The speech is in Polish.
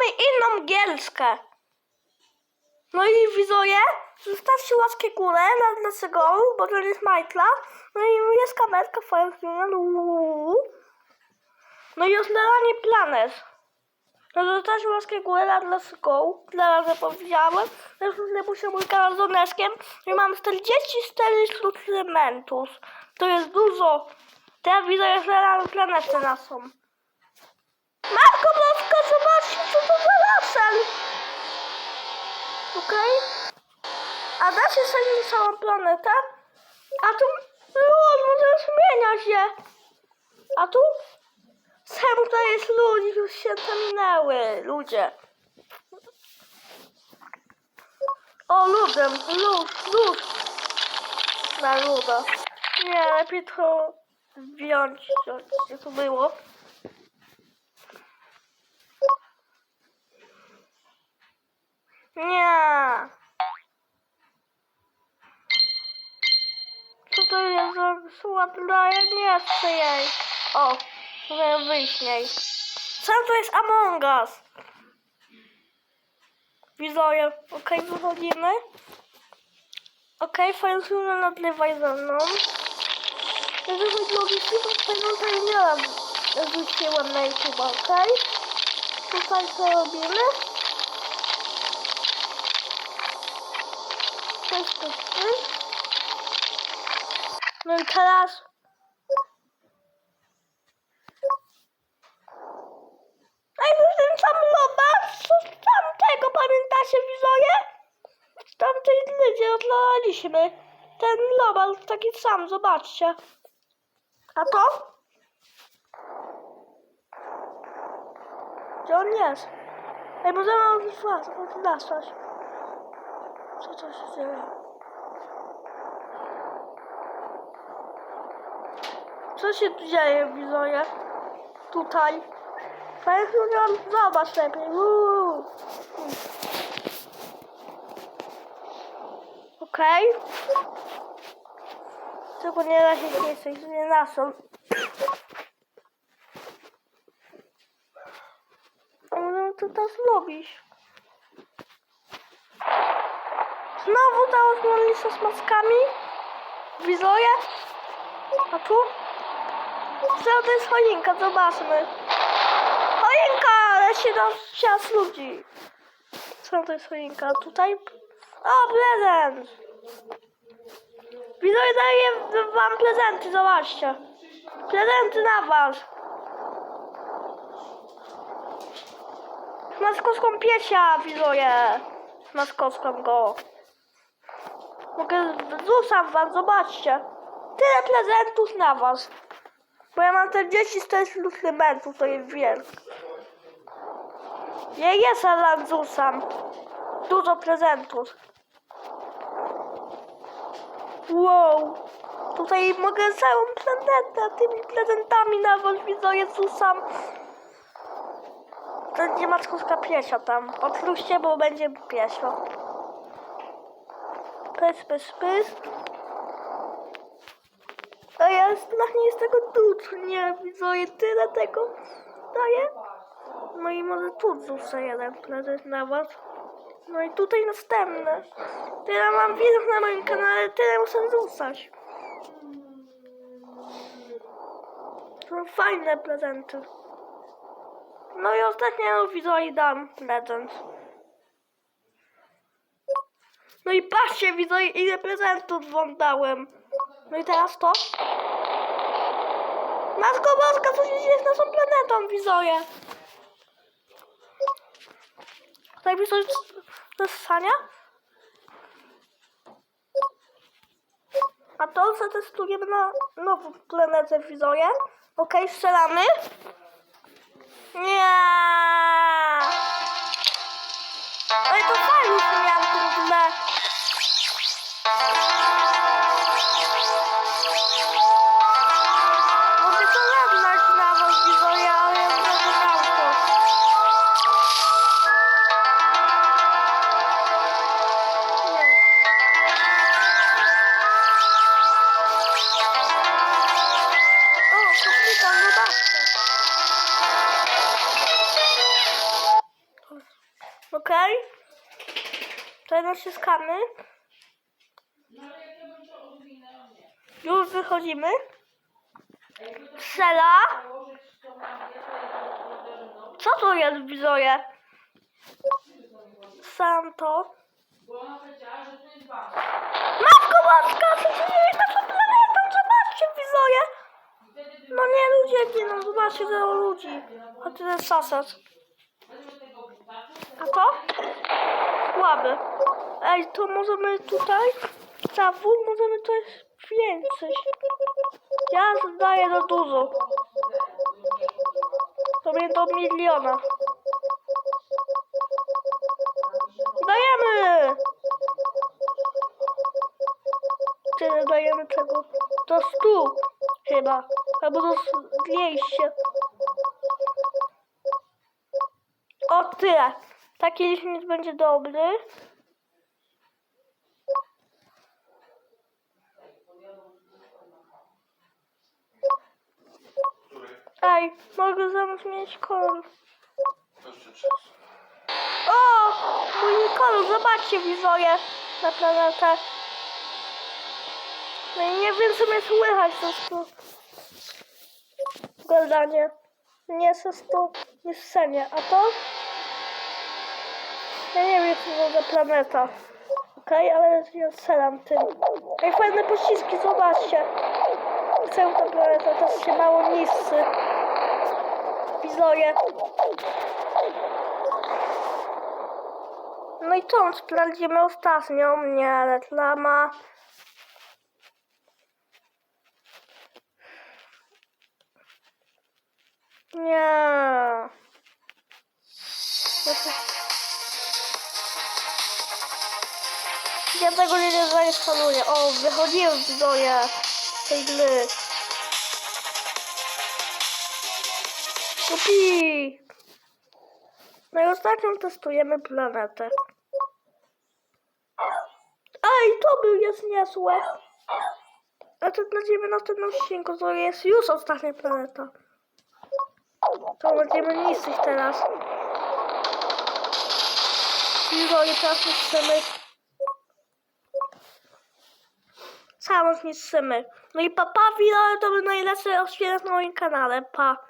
mamy inną gielskę. No i widzowie, zostawcie łaskę górę na naszego, bo to jest Minecraft. No i jest kamerka fajna. No i oznalanie planet. No zostawcie łaskę górę na naszego, dla razy powiedziałem. Zresztą mój kanał z Oneskiem. I mam 44 sztuk elementów. To jest dużo. Teraz widzę, że znalazłem planetę naszą. Się sadzić całą planetę? A tu... Lud, może zmienia się. A tu? Czemu to jest ludzi? Już się minęły, ludzie. O, ludem, lud, lud. Na luda. Nie, lepiej to wziąć, co to było. Nie. Co to jest za słodna? Ja nie chcę jej. O, niej. Co to jest Among Us? Widzowie, okej, wychodzimy. Okej, fajnie film nadlewaj ze mną. Chodzi o wyścig, to fajną nie Rzuciłem na YouTube, okej? Tutaj co robimy? Pysz, pysz, pysz. No i teraz... Ej, to ten sam loba z tamtego, pamiętacie widzowie? W tamtej gdzie odlaliśmy. Ten lobal taki sam, zobaczcie. A to? Gdzie on jest? Ej, bo zaraz wyszła, to chodzi na coś. Co to się dzieje? Co się tu dzieje, widzowie? Tutaj. Fajnie, zobacz lepiej. Uuu. Okej. Tylko nie da się nie coś nie nasą. No to to zrobisz. Znowu ta osłonnica z maskami. Widzowie. A tu? Co to jest choinka? Zobaczmy. Choinka! Ale się tam ludzi. Co to jest choinka? Tutaj? O, prezent! Widzowie, daję wam prezenty, zobaczcie. Prezenty na was. Maskowską piesia, widzowie. Maskowską go. Mogę, rzucam wam, zobaczcie. Tyle prezentów na was. Bo ja mam 44 elementów, to jest wielkie. Ja jest Alan rzucam. Dużo prezentów. Wow. Tutaj mogę całą planetę tymi prezentami na was widzę Jezusam. To nie mackowska piesia tam. Otwórzcie, bo będzie piesio. Pys, pys, pys. A ja strach nie jest tego dużo, nie widzę tyle tego daję. No i może tu rzucę jeden prezent na was. No i tutaj następne. Tyle mam widzów na moim kanale, tyle muszę rzucać. Są fajne prezenty. No i ostatnio widzę i dam prezent. No i patrzcie, widzę ile prezentów wam dałem. No i teraz to. Matko Boska, co się dzieje z naszą planetą, widzowie? Mi coś do ssania? A to przetestujemy na nową planetę, widzowie. Okej, strzelamy. Nie. Tutaj naciskamy. Już wychodzimy. Strzela. Co to jest widzowie? Santo. Matko Boska, co się dzieje na tym planetą? Zobaczcie widzowie. No nie, ludzie giną, zobaczcie zero ludzi. A jest sasad. A to? Ej, to możemy tutaj, zawód, możemy coś więcej. Ja zdaję za dużo. To mnie do miliona. Dajemy! Tyle dajemy tego. Do stu chyba. Albo do 200. O tyle. Taki licznik będzie dobry. Ej, mogę zamiast mieć kolor. O! Mój kolor, zobaczcie widzowie na planetę. No i nie wiem co mnie słychać jest to gadanie. Nie jest to nie scenie, a to? Ja nie wiem co to za planeta. Okej, ale ja strzelam tym. Ej, fajne pociski, zobaczcie. Chcę tę planetę, to jest się mało niscy. Widzowie. No i tą sprawdzimy ostatnią, nie, reklama. Nie. Ja tego nie zainstaluję. O, wychodziłem z doja tej gry. Kupi! No i ostatnią testujemy planetę. Ej, to był jest niezłe. A to dla ciebie następną odcinku to jest już ostatnia planeta. To będziemy niszczyć teraz. Już i teraz Samo zniszczymy. No i papa, wideo to był najlepszy odcinek na moim kanale. Pa.